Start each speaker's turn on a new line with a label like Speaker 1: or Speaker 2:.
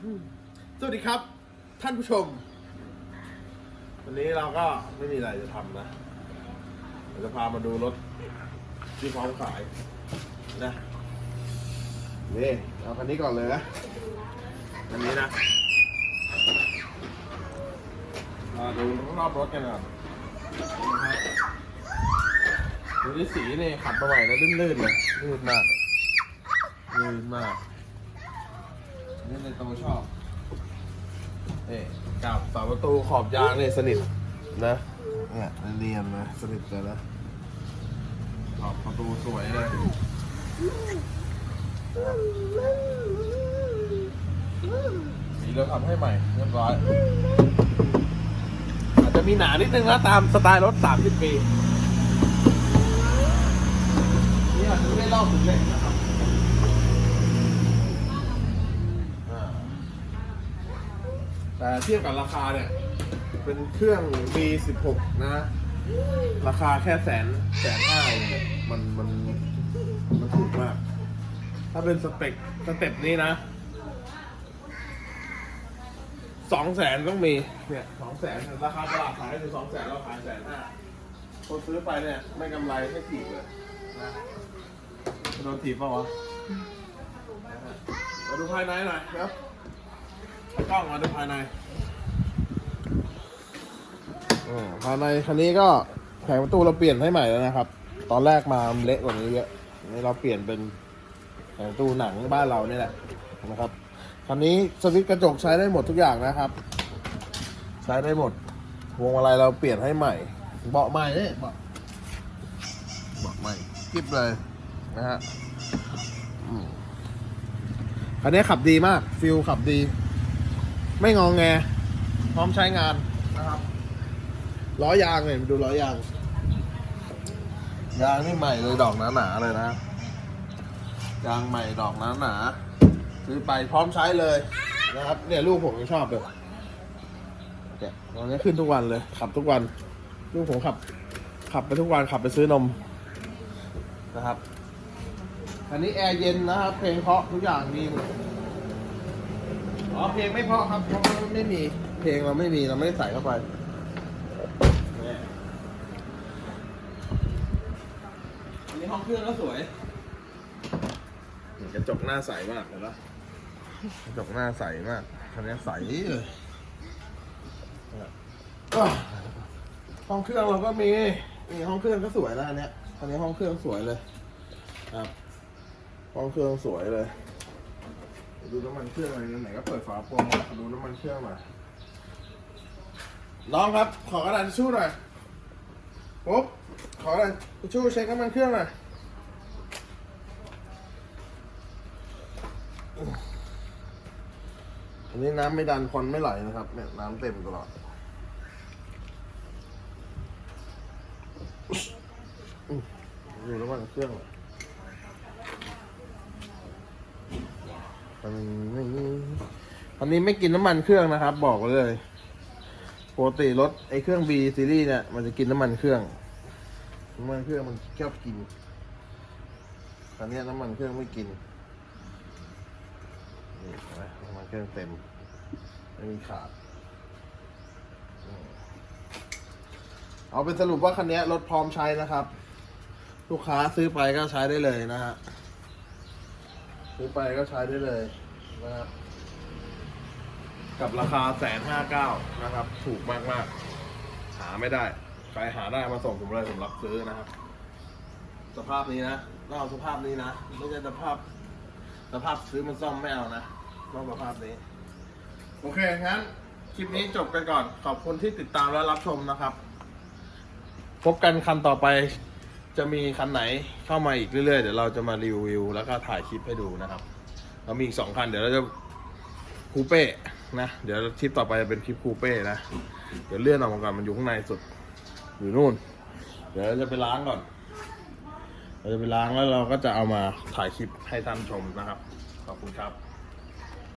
Speaker 1: สวัสดีครับ ท่านผู้ชม วันนี้เราก็ไม่มีอะไรจะทำนะเราจะพามาดูรถที่พร้อมขายนะนี่เอาคันนี้ก่อนเลยนะคันนี้นะมาดูรอบรถกันก่อนะดูที่สีนี่ขัดมาใหม่นะลื่นๆเลยลื่นมากลื่นมาก นี่ในโตชอบนี่กับฝาประตูขอบยางเนี่ยสนิทนะเนี่ยเนียนๆนะสนิทเลยนะขอบประตูสวยเลยสีเราทำให้ใหม่เรียบร้อยอาจจะมีหนานิดนึงนะตามสไตล์รถ 30 ปีนี่อาจจะไม่ได้เล่าถึงเลยนะครับอ่า แต่เทียบกับราคาเนี่ย เป็นเครื่อง B16 นะ ราคาแค่แสนแสนห้ามันมันมันถูกมาก ถ้าเป็นสเปคสเต็ปนี้นะสองแสนต้องมี เนี่ยสองแสนราคาตลาดขายคือสองแสนเราขายแสนห้าคนซื้อไปเนี่ย ไม่กำไรไม่ถีบเลยนะโดนถีบเปล่าวะมาดูภายในหน่อยครับ กล้องมาดูภายในอืมภายในคันนี้ก็แผงประตูเราเปลี่ยนให้ใหม่แล้วนะครับ ตอนแรกมาเละกว่านี้เยอะนนี้เราเปลี่ยนเป็นแผงประตูหนังบ้านเราเนี่ยแหละนะครับคันนี้สวิตช์กระจกใช้ได้หมดทุกอย่างนะครับ ใช้ได้หมดวงมาลัยเราเปลี่ยนให้ใหม่ เบาะใหม่เนี่ยเบาะเบาะใหม่กิ๊บเลยนะฮะคันนี้ขับดีมากฟิลขับดี ไม่งองแง พร้อมใช้งานนะครับล้อยางเนี่ยดูล้อยาง ยางนี่ใหม่เลยดอกหนาๆเลยนะ ยางใหม่ดอกหนาๆซื้อไปพร้อมใช้เลยนะครับ เนี่ยลูกผมยังชอบเลยเนี่ยตอนนี้ขึ้นทุกวันเลย ขับทุกวัน ลูกผมขับ ขับไปทุกวันขับไปซื้อนมนะครับ อันนี้แอร์เย็นนะครับ เพลงเพราะทุกอย่างมีหมด อ๋อเพลงไม่เพราะครับเพราะว่าไม่มี เพลงเราไม่มีเราไม่ได้ใส่เข้าไปเนี่ยอันนี้ห้องเครื่องก็สวยนี่กระจกหน้าใสมากเห็นปะกระจกหน้าใสมากคันนี้ใสเลยเนี่ยอะห้องเครื่องเราก็มีนี่ห้องเครื่องก็สวยแล้วอันเนี้ยอันนี้ห้องเครื่องสวยเลยครับห้องเครื่องสวยเลย ดูน้ำมันเครื่องอะไรไหนก็เปิดฝาโปรงมาดูน้ำมันเครื่องมาน้องครับ ขอกระดาษทิชชู่หน่อยปุ๊บขอกระดาษทิชชู่เช็คน้ำมันเครื่องหน่อยอันนี้น้ำไม่ดันควันไม่ไหลนะครับเนี่ยน้ำเต็มตลอดดูน้ำมันเครื่องหน่อย อันนี้อันนี้ไม่กินน้ำมันเครื่องนะครับ บอกไว้เลยปกติรถไอ้เครื่อง B ซีรีส์เนี่ยมันจะกินน้ำมันเครื่อง น้ำมันเครื่องมันชอบกินอันนี้น้ำมันเครื่องไม่กินนี่น้ำมันเครื่องเต็มไม่มีขาด เอาเป็นสรุปว่าคันนี้รถพร้อมใช้นะครับ ลูกค้าซื้อไปก็ใช้ได้เลยนะฮะ ซื้อไปก็ใช้ได้เลยนะครับ กับราคาแสนห้าเก้านะครับ ถูกมากมากๆหาไม่ได้ ใครหาได้มาส่งผมเลยผมรับซื้อนะครับ สภาพนี้นะต้องเอาสภาพนี้นะไม่ใช่สภาพ สภาพซื้อมันซ่อมไม่เอานะต้องสภาพนี้ โอเคงั้นคลิปนี้จบกันก่อน ขอบคุณที่ติดตามและรับชมนะครับ พบกันคันต่อไป จะมีคันไหนเข้ามาอีกเรื่อยๆ เดี๋ยวเราจะมารีวิว แล้วก็ถ่ายคลิปให้ดูนะครับเรามีอีกสองคัน เดี๋ยวเราจะคูเป้นะ เดี๋ยวคลิปต่อไปจะเป็นคลิปคูเป้นะ เดี๋ยวเลื่อนออกมาก่อนมันอยู่ข้างในสุด อยู่นู่น เดี๋ยวเราจะไปล้างก่อน เราจะไปล้างแล้วเราก็จะเอามาถ่ายคลิปให้ท่านชมนะครับ ขอบคุณครับ